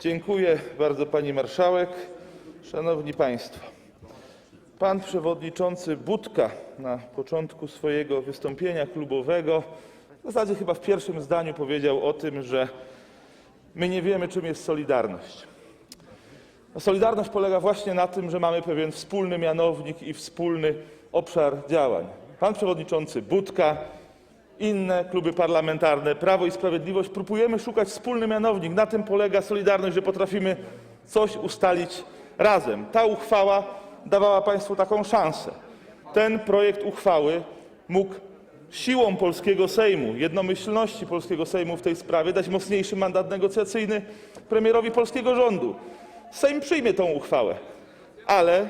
Dziękuję bardzo, pani marszałek. Szanowni państwo, pan przewodniczący Budka na początku swojego wystąpienia klubowego, w zasadzie chyba w pierwszym zdaniu powiedział o tym, że my nie wiemy, czym jest solidarność. A Solidarność polega właśnie na tym, że mamy pewien wspólny mianownik i wspólny obszar działań. Pan przewodniczący Budka, inne kluby parlamentarne, Prawo i Sprawiedliwość próbujemy szukać wspólny mianownik. Na tym polega solidarność, że potrafimy coś ustalić razem. Ta uchwała dawała Państwu taką szansę. Ten projekt uchwały mógł siłą polskiego Sejmu, jednomyślności polskiego Sejmu w tej sprawie dać mocniejszy mandat negocjacyjny premierowi polskiego rządu. Sejm przyjmie tą uchwałę, ale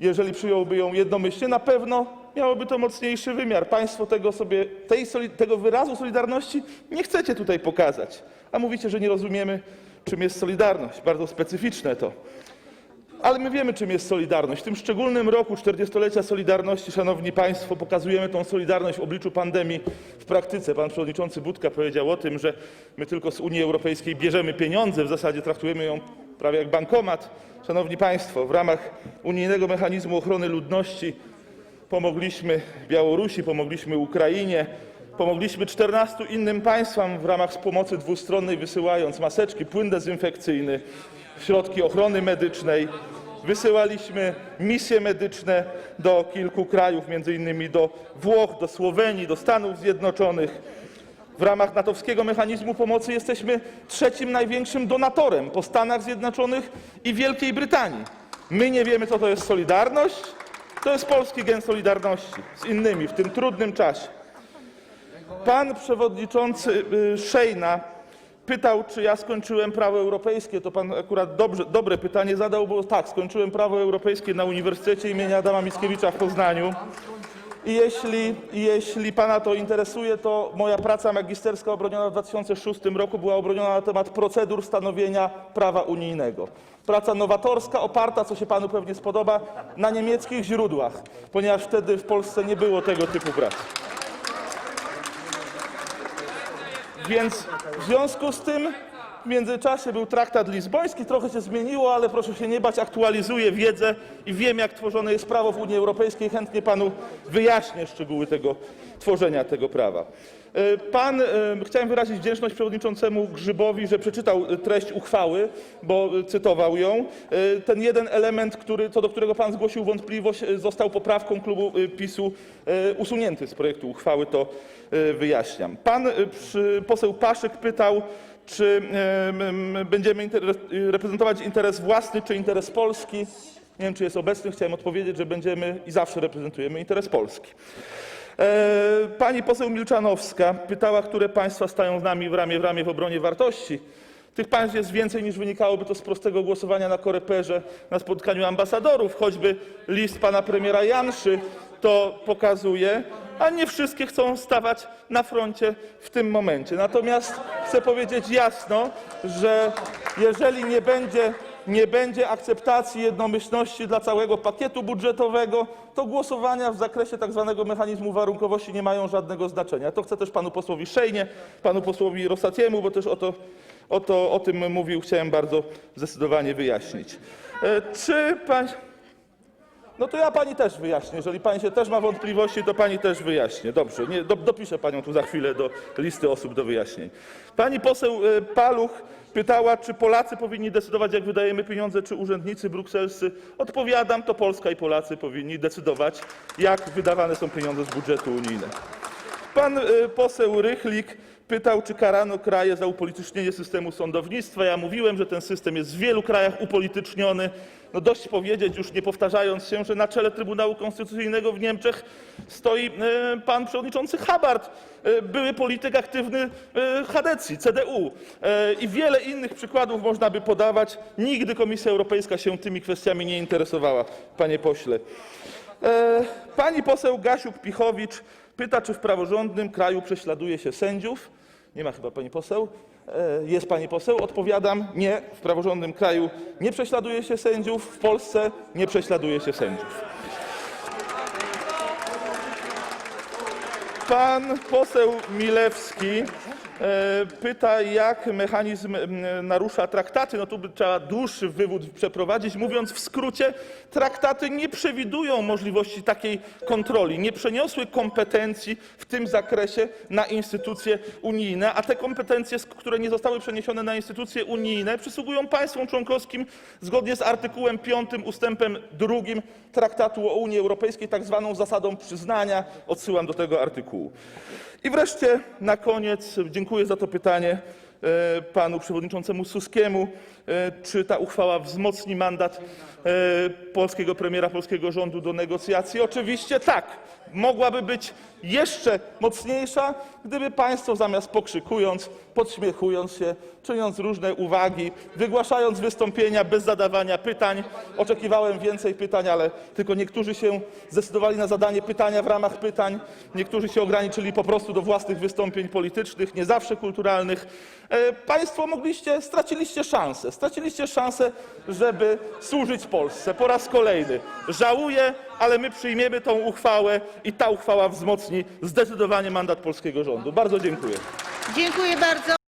jeżeli przyjąłby ją jednomyślnie, na pewno miałoby to mocniejszy wymiar. Państwo tego, sobie, tego wyrazu solidarności nie chcecie tutaj pokazać, a mówicie, że nie rozumiemy, czym jest solidarność. Bardzo specyficzne to. Ale my wiemy, czym jest solidarność. W tym szczególnym roku 40-lecia Solidarności, Szanowni Państwo, pokazujemy tą solidarność w obliczu pandemii w praktyce. Pan przewodniczący Budka powiedział o tym, że my tylko z Unii Europejskiej bierzemy pieniądze, w zasadzie traktujemy ją prawie jak bankomat. Szanowni Państwo, w ramach unijnego mechanizmu ochrony ludności pomogliśmy Białorusi, pomogliśmy Ukrainie, pomogliśmy 14 innym państwom w ramach pomocy dwustronnej, wysyłając maseczki, płyn dezynfekcyjny, środki ochrony medycznej. Wysyłaliśmy misje medyczne do kilku krajów, między innymi do Włoch, do Słowenii, do Stanów Zjednoczonych. W ramach natowskiego mechanizmu pomocy jesteśmy trzecim największym donatorem po Stanach Zjednoczonych i Wielkiej Brytanii. My nie wiemy, co to jest solidarność? To jest polski gen solidarności z innymi w tym trudnym czasie. Pan przewodniczący y, Szejna pytał, czy ja skończyłem prawo europejskie. To pan akurat dobrze, dobre pytanie zadał, bo tak, skończyłem prawo europejskie na Uniwersytecie imienia Adama Mickiewicza w Poznaniu. I jeśli, jeśli pana to interesuje, to moja praca magisterska obroniona w 2006 roku była obroniona na temat procedur stanowienia prawa unijnego. Praca nowatorska, oparta, co się panu pewnie spodoba, na niemieckich źródłach, ponieważ wtedy w Polsce nie było tego typu pracy. Więc w związku z tym w międzyczasie był traktat lizboński, trochę się zmieniło, ale proszę się nie bać, aktualizuję wiedzę i wiem, jak tworzone jest prawo w Unii Europejskiej. Chętnie panu wyjaśnię szczegóły tworzenia tego prawa. E, Pan, e, chciałem wyrazić wdzięczność przewodniczącemu Grzybowi, że przeczytał e, treść uchwały, bo cytował ją. Ten jeden element, co do którego pan zgłosił wątpliwość, został poprawką klubu PiSu usunięty z projektu uchwały, to wyjaśniam. Pan poseł Paszyk pytał, czy będziemy reprezentować interes własny, czy interes Polski. Nie wiem, czy jest obecny. Chciałem odpowiedzieć, że będziemy i zawsze reprezentujemy interes Polski. E, Pani poseł Milczanowska pytała, które państwa stają z nami w ramię w ramię w obronie wartości. Tych państw jest więcej niż wynikałoby to z prostego głosowania na koreperze na spotkaniu ambasadorów, choćby list pana premiera Janszy to pokazuje, a nie wszystkie chcą stawać na froncie w tym momencie. Natomiast chcę powiedzieć jasno, że jeżeli nie będzie nie będzie akceptacji jednomyślności dla całego pakietu budżetowego, to głosowania w zakresie tak zwanego mechanizmu warunkowości nie mają żadnego znaczenia. To chcę też panu posłowi Szejnie, panu posłowi Rosatiemu, bo też o, to, o, to, o tym mówił, chciałem bardzo zdecydowanie wyjaśnić. E, Czy pan... No to ja pani też wyjaśnię. Jeżeli pani się też ma wątpliwości, to pani też wyjaśnię. Dobrze, nie, do, dopiszę panią tu za chwilę do listy osób do wyjaśnień. Pani poseł e, Paluch pytała, czy Polacy powinni decydować, jak wydajemy pieniądze, czy urzędnicy brukselscy. Odpowiadam, to Polska i Polacy powinni decydować, jak wydawane są pieniądze z budżetu unijnego. Pan y, poseł Rychlik pytał, czy karano kraje za upolitycznienie systemu sądownictwa. Ja mówiłem, że ten system jest w wielu krajach upolityczniony. No dość powiedzieć, już nie powtarzając się, że na czele Trybunału Konstytucyjnego w Niemczech stoi y, pan przewodniczący Habart, y, były polityk aktywny y, Hadecji, CDU. I wiele innych przykładów można by podawać. Nigdy Komisja Europejska się tymi kwestiami nie interesowała, panie pośle. E, Pani poseł Gasiuk-Pichowicz pyta, czy w praworządnym kraju prześladuje się sędziów. Nie ma chyba pani poseł. E, Jest pani poseł. Odpowiadam, nie, w praworządnym kraju nie prześladuje się sędziów, w Polsce nie prześladuje się sędziów. Pan poseł Milewski pyta, jak mechanizm narusza traktaty. No tu by trzeba dłuższy wywód przeprowadzić. Mówiąc w skrócie, traktaty nie przewidują możliwości takiej kontroli, nie przeniosły kompetencji w tym zakresie na instytucje unijne, a te kompetencje, które nie zostały przeniesione na instytucje unijne, przysługują państwom członkowskim zgodnie z artykułem 5 ustępem 2 Traktatu o Unii Europejskiej, tak zwaną zasadą przyznania. Odsyłam do tego artykułu. I wreszcie na koniec dziękuję za to pytanie e, panu przewodniczącemu Suskiemu. E, Czy ta uchwała wzmocni mandat e, polskiego premiera, polskiego rządu do negocjacji? Oczywiście tak. Mogłaby być jeszcze mocniejsza, gdyby państwo zamiast pokrzykując, podśmiechując się, czyniąc różne uwagi, wygłaszając wystąpienia bez zadawania pytań, oczekiwałem więcej pytań, ale tylko niektórzy się zdecydowali na zadanie pytania w ramach pytań, niektórzy się ograniczyli po prostu do własnych wystąpień politycznych, nie zawsze kulturalnych. E, Państwo straciliście szansę, straciliście szansę, żeby służyć Polsce po raz kolejny. Żałuję, ale my przyjmiemy tą uchwałę i ta uchwała wzmocni zdecydowanie mandat polskiego rządu. Bardzo dziękuję. Dziękuję bardzo.